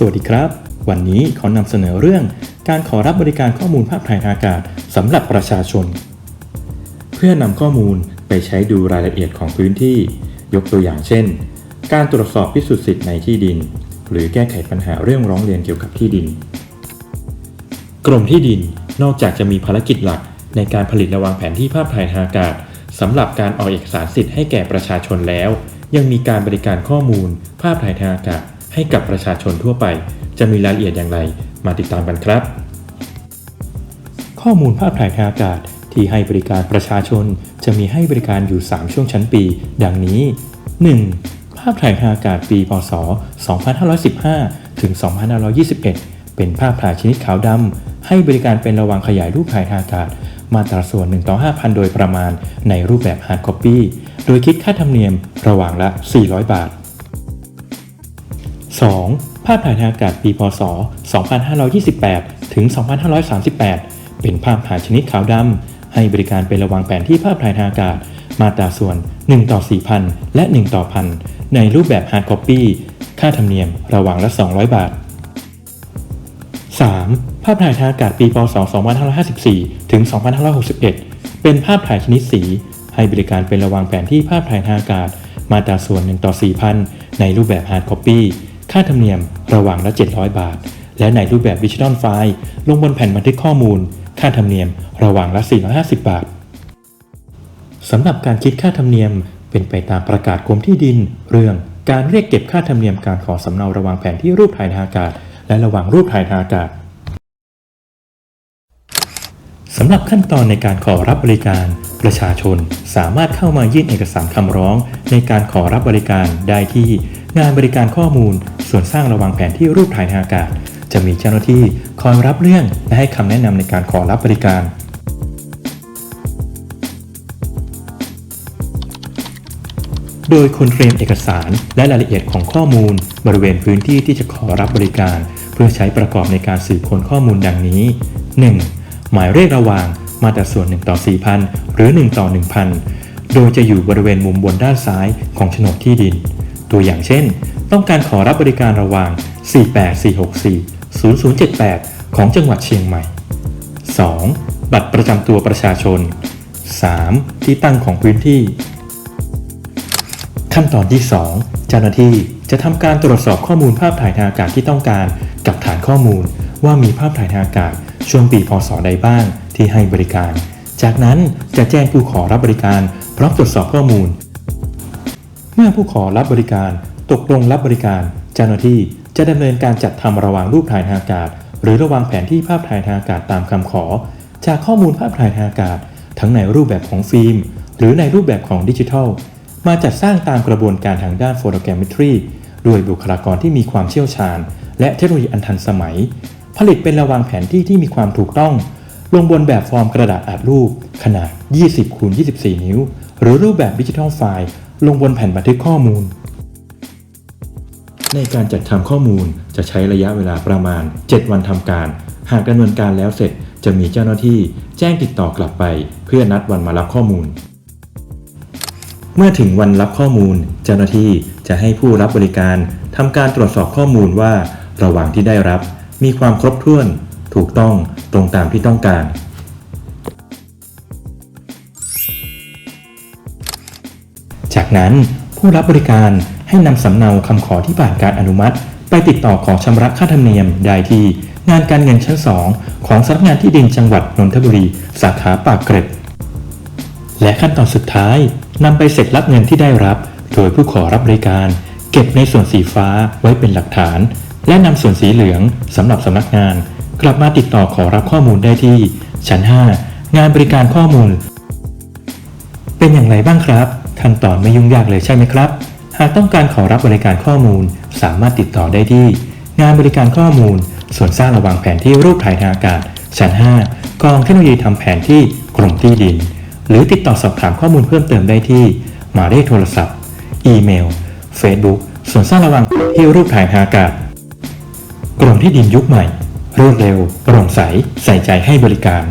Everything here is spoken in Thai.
สวัสดีครับ วันนี้ขอนำเสนอเรื่องการขอรับบริการข้อมูลภาพถ่ายอากาศสำหรับประชาชน เพื่อนำข้อมูลไปใช้ดูรายละเอียดของพื้นที่ ยกตัวอย่างเช่น การตรวจสอบพิสูจน์สิทธิ์ในที่ดิน หรือแก้ไขปัญหาเรื่องร้องเรียนเกี่ยวกับที่ดิน กรมที่ดินนอกจากจะมีภารกิจหลักในการผลิตและวางแผนที่ภาพถ่ายอากาศสำหรับการออกเอกสารสิทธิ์ให้แก่ประชาชนแล้ว ยังมีการบริการข้อมูล ภาพถ่ายทางอากาศ ให้กับประชาชนทั่วไป จะมีรายละเอียดอย่างไร มาติดตามกันครับ ข้อมูลภาพถ่ายทางอากาศที่ให้บริการประชาชนจะมีให้บริการอยู่ 3 ช่วงชั้นปี ดังนี้ 1. ภาพถ่ายทางอากาศปี พศ 2515 ถึง 2521 เป็นภาพถ่ายชนิดขาวดำให้บริการเป็นระวังขยายรูปถ่ายทางอากาศ มาตราส่วน 1 ต่อ 5,000 โดยประมาณในรูปแบบ hard copy โดยคิดค่าธรรมเนียมระหว่างละ 400 บาท 2. ภาพถ่ายทางอากาศปีพศ 2528 ถึง 2538 เป็นภาพถ่ายชนิดขาวดำให้บริการเป็นระวังแผนที่ภาพถ่ายทางอากาศ มาตราส่วน 1 ต่อ 4,000 และ 1 ต่อ1,000ในรูปแบบ hard copy ค่าธรรมเนียมระหว่างละ 200 บาท 3. ภาพถ่ายทางอากาศปีพศ 2554 ถึง 2561 เป็นภาพถ่ายชนิดสี ให้บริการเป็นระวังแผนที่ภาพถ่ายทางอากาศ มาตราส่วน 1 ต่อ 4,000 ในรูปแบบ hard copy าธรรมเนียมระหว่างละ 700 บาท และในรูปแบบดิจิทัลไฟล์ลงบนแผ่นบันทึกข้อมูล ค่าธรรมเนียมระหว่างละ 450 บาทสำหรับการคิดค่าธรรมเนียมเป็นไปตามประกาศกรมที่ดิน เรื่องการเรียกเก็บค่าธรรมเนียมการขอสำเนาระหว่างแผนที่รูปถ่ายทางอากาศ และระหว่างรูปถ่ายทางอากาศ สำหรับขั้นตอนในการขอรับบริการ ประชาชนสามารถเข้ามายื่นเอกสารคำร้อง ในการขอรับบริการได้ที่งานบริการข้อมูล ส่วนสร้างระว่างแผนที่รูปถ่ายทางอากาศ จะมีเจ้าหน้าที่คอยรับเรื่องและให้คำแนะนำในการขอรับบริการ โดยคนเตรียมเอกสารและรายละเอียดของข้อมูล บริเวณพื้นที่ที่จะขอรับบริการ เพื่อใช้ประกอบในการสืบค้นข้อมูลดังนี้ 1. หมายเลขระหว่างมาตราส่วน1ต่อ4,000 หรือ 1 ต่อ 1,000 โดยจะอยู่บริเวณมุมบนด้านซ้ายของโฉนดที่ดิน ตัวอย่างเช่น ต้องการขอรับบริการระหว่าง 48464 0078 ของจังหวัดเชียงใหม่ 2. บัตรประจำตัวประชาชน 3. ที่ตั้งของพื้นที่ ขั้นตอนที่ 2 เจ้าหน้าที่จะทำการตรวจสอบข้อมูลภาพถ่ายทางอากาศที่ต้องการกับฐานข้อมูลว่ามีภาพถ่ายทางอากาศ ช่วงปีพศใดบ้างที่ให้บริการ จากนั้นจะแจ้งผู้ขอรับบริการพร้อมตรวจสอบข้อมูล เมื่อผู้ขอรับบริการตกลงรับบริการ เจ้าหน้าที่จะดำเนินการจัดทำระหว่างรูปถ่ายทางอากาศ หรือระหว่างแผนที่ภาพถ่ายทางอากาศตามคำขอ จากข้อมูลภาพถ่ายทางอากาศ ทั้งในรูปแบบของฟิล์ม หรือในรูปแบบของดิจิทัล มาจัดสร้างตามกระบวนการทางด้านโฟโตแกรมตรีด้วยบุคลากรที่มีความเชี่ยวชาญ และเทคโนโลยีอันทันสมัย ผลิตเป็นระวางแผนที่ที่มีความถูกต้อง ลงบนแบบฟอร์มกระดาษอัดรูป ขนาด 20คูณ24 นิ้ว หรือรูปแบบดิจิทัลไฟล์ ลงบนแผ่นบันทึกข้อมูล ในการจัดทำข้อมูลจะใช้ระยะเวลาประมาณ 7 วันทำการ หากดำเนินการแล้วเสร็จจะมีเจ้าหน้าที่แจ้งติดต่อกลับไป เพื่อนัดวันมารับข้อมูล เมื่อถึงวันรับข้อมูล เจ้าหน้าที่จะให้ผู้รับบริการทำการตรวจสอบข้อมูลว่า ระหว่างที่ได้รับ มีความครบถ้วน ถูกต้องตรงตามที่ต้องการ จากนั้นผู้รับบริการให้นำสำเนาคำขอที่ผ่านการอนุมัติ ไปติดต่อขอชำระค่าธรรมเนียมได้ที่งานการเงินชั้น 2 ของสำนักงานที่ดินจังหวัดนนทบุรี สาขาปากเกร็ด และขั้นตอนสุดท้ายนำไปเสร็จรับเงินที่ได้รับ โดยผู้ขอรับบริการ เก็บในส่วนสีฟ้าไว้เป็นหลักฐาน และนำส่วนสีเหลืองสำหรับสำนักงาน กลับมาติดต่อขอรับข้อมูลได้ที่ ชั้น 5 งานบริการข้อมูล เป็นอย่างไรบ้างครับ ขั้นตอนไม่ยุ่งยากเลยใช่ไหมครับ หากต้องการขอรับบริการข้อมูล สามารถติดต่อได้ที่ งานบริการข้อมูล ส่วนสร้างระวางแผนที่รูปถ่ายทางอากาศ ชั้น 5 กองเทคโนโลยีทำแผนที่กรมที่ดิน หรือติดต่อสอบถามข้อมูลเพิ่มเติมได้ที่หมายเลขโทรศัพท์ อีเมล Facebook ส่วนสร้างระวางที่รูปถ่ายทางอากาศ กรมที่ดินยุคใหม่ รวดเร็วโปร่งใส ใส่ใจให้บริการ